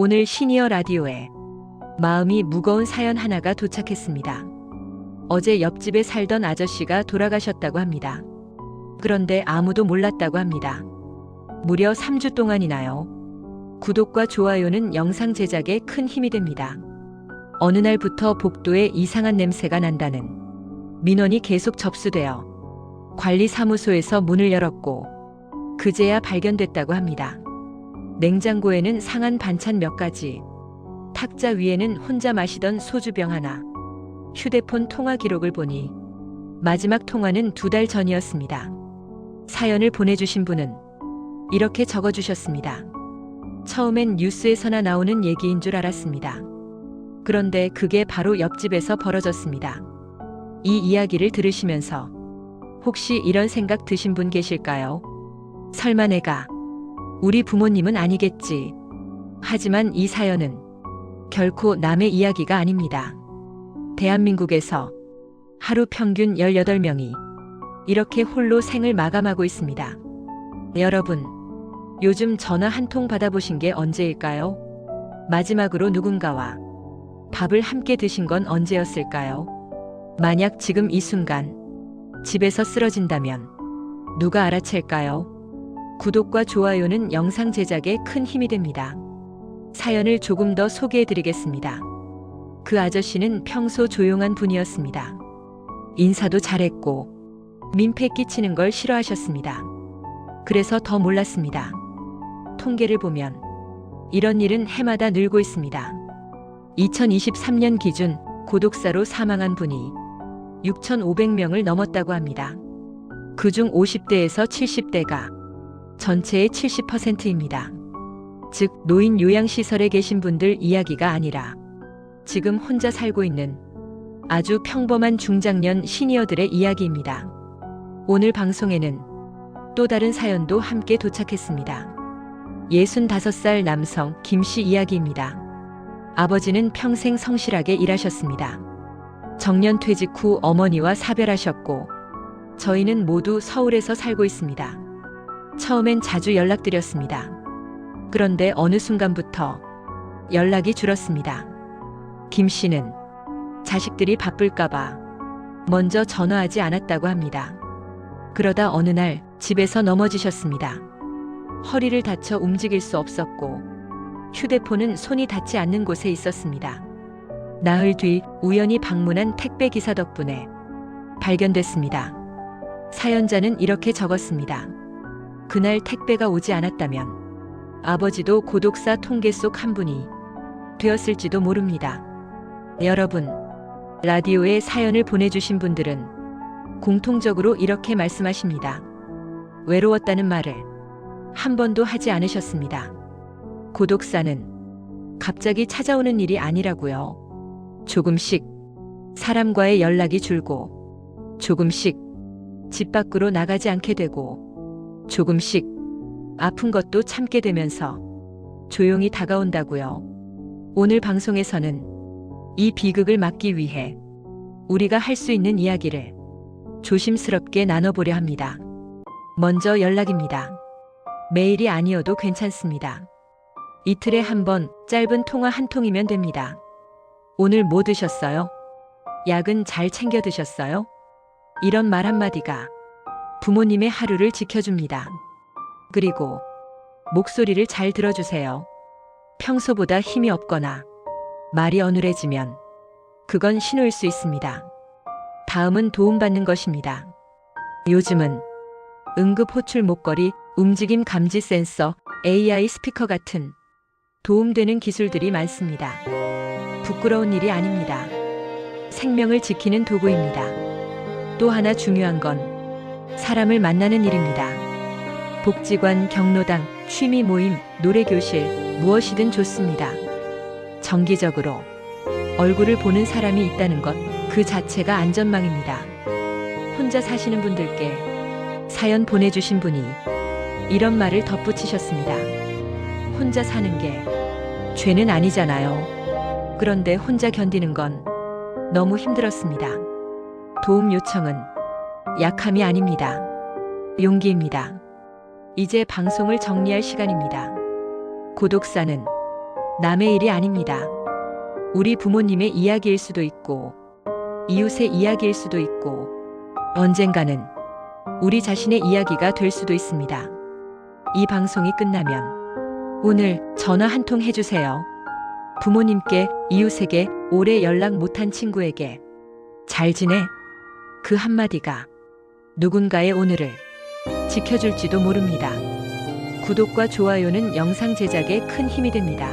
오늘 시니어 라디오에 마음이 무거운 사연 하나가 도착했습니다. 어제 옆집에 살던 아저씨가 돌아가셨다고 합니다. 그런데 아무도 몰랐다고 합니다. 무려 3주 동안이나요. 구독과 좋아요는 영상 제작에 큰 힘이 됩니다. 어느 날부터 복도에 이상한 냄새가 난다는 민원이 계속 접수되어 관리사무소에서 문을 열었고 그제야 발견됐다고 합니다. 냉장고에는 상한 반찬 몇 가지, 탁자 위에는 혼자 마시던 소주병 하나, 휴대폰 통화 기록을 보니 마지막 통화는 두 달 전이었습니다. 사연을 보내주신 분은 이렇게 적어주셨습니다. 처음엔 뉴스에서나 나오는 얘기인 줄 알았습니다. 그런데 그게 바로 옆집에서 벌어졌습니다. 이 이야기를 들으시면서 혹시 이런 생각 드신 분 계실까요? 설마 내가 우리 부모님은 아니겠지. 하지만 이 사연은 결코 남의 이야기가 아닙니다. 대한민국에서 하루 평균 18명이 이렇게 홀로 생을 마감하고 있습니다. 여러분, 요즘 전화 한 통 받아보신 게 언제일까요? 마지막으로 누군가와 밥을 함께 드신 건 언제였을까요? 만약 지금 이 순간 집에서 쓰러진다면 누가 알아챌까요? 구독과 좋아요는 영상 제작에 큰 힘이 됩니다. 사연을 조금 더 소개해 드리겠습니다. 그 아저씨는 평소 조용한 분이었습니다. 인사도 잘했고, 민폐 끼치는 걸 싫어하셨습니다. 그래서 더 몰랐습니다. 통계를 보면 이런 일은 해마다 늘고 있습니다. 2023년 기준 고독사로 사망한 분이 6,500명을 넘었다고 합니다. 그중 50대에서 70대가 전체의 70%입니다. 즉, 노인 요양시설에 계신 분들 이야기가 아니라 지금 혼자 살고 있는 아주 평범한 중장년 시니어들의 이야기입니다. 오늘 방송에는 또 다른 사연도 함께 도착했습니다. 65살 남성 김씨 이야기입니다. 아버지는 평생 성실하게 일하셨습니다. 정년 퇴직 후 어머니와 사별하셨고, 저희는 모두 서울에서 살고 있습니다. 처음엔 자주 연락드렸습니다. 그런데 어느 순간부터 연락이 줄었습니다. 김 씨는 자식들이 바쁠까봐 먼저 전화하지 않았다고 합니다. 그러다 어느 날 집에서 넘어지셨습니다. 허리를 다쳐 움직일 수 없었고 휴대폰은 손이 닿지 않는 곳에 있었습니다. 나흘 뒤 우연히 방문한 택배 기사 덕분에 발견됐습니다. 사연자는 이렇게 적었습니다. 그날 택배가 오지 않았다면 아버지도 고독사 통계 속 한 분이 되었을지도 모릅니다. 여러분, 라디오에 사연을 보내주신 분들은 공통적으로 이렇게 말씀하십니다. 외로웠다는 말을 한 번도 하지 않으셨습니다. 고독사는 갑자기 찾아오는 일이 아니라고요. 조금씩 사람과의 연락이 줄고, 조금씩 집 밖으로 나가지 않게 되고, 조금씩 아픈 것도 참게 되면서 조용히 다가온다고요. 오늘 방송에서는 이 비극을 막기 위해 우리가 할 수 있는 이야기를 조심스럽게 나눠보려 합니다. 먼저 연락입니다. 매일이 아니어도 괜찮습니다. 이틀에 한 번 짧은 통화 한 통이면 됩니다. 오늘 뭐 드셨어요? 약은 잘 챙겨 드셨어요? 이런 말 한마디가 부모님의 하루를 지켜줍니다. 그리고 목소리를 잘 들어주세요. 평소보다 힘이 없거나 말이 어눌해지면 그건 신호일 수 있습니다. 다음은 도움받는 것입니다. 요즘은 응급 호출 목걸이, 움직임 감지 센서, AI 스피커 같은 도움되는 기술들이 많습니다. 부끄러운 일이 아닙니다. 생명을 지키는 도구입니다. 또 하나 중요한 건 사람을 만나는 일입니다. 복지관, 경로당, 취미 모임, 노래교실, 무엇이든 좋습니다. 정기적으로 얼굴을 보는 사람이 있다는 것, 그 자체가 안전망입니다. 혼자 사시는 분들께 사연 보내주신 분이 이런 말을 덧붙이셨습니다. 혼자 사는 게 죄는 아니잖아요. 그런데 혼자 견디는 건 너무 힘들었습니다. 도움 요청은 약함이 아닙니다. 용기입니다. 이제 방송을 정리할 시간입니다. 고독사는 남의 일이 아닙니다. 우리 부모님의 이야기일 수도 있고, 이웃의 이야기일 수도 있고, 언젠가는 우리 자신의 이야기가 될 수도 있습니다. 이 방송이 끝나면 오늘 전화 한 통 해주세요. 부모님께, 이웃에게, 오래 연락 못한 친구에게 잘 지내? 그 한마디가 누군가의 오늘을 지켜줄지도 모릅니다. 구독과 좋아요는 영상 제작에 큰 힘이 됩니다.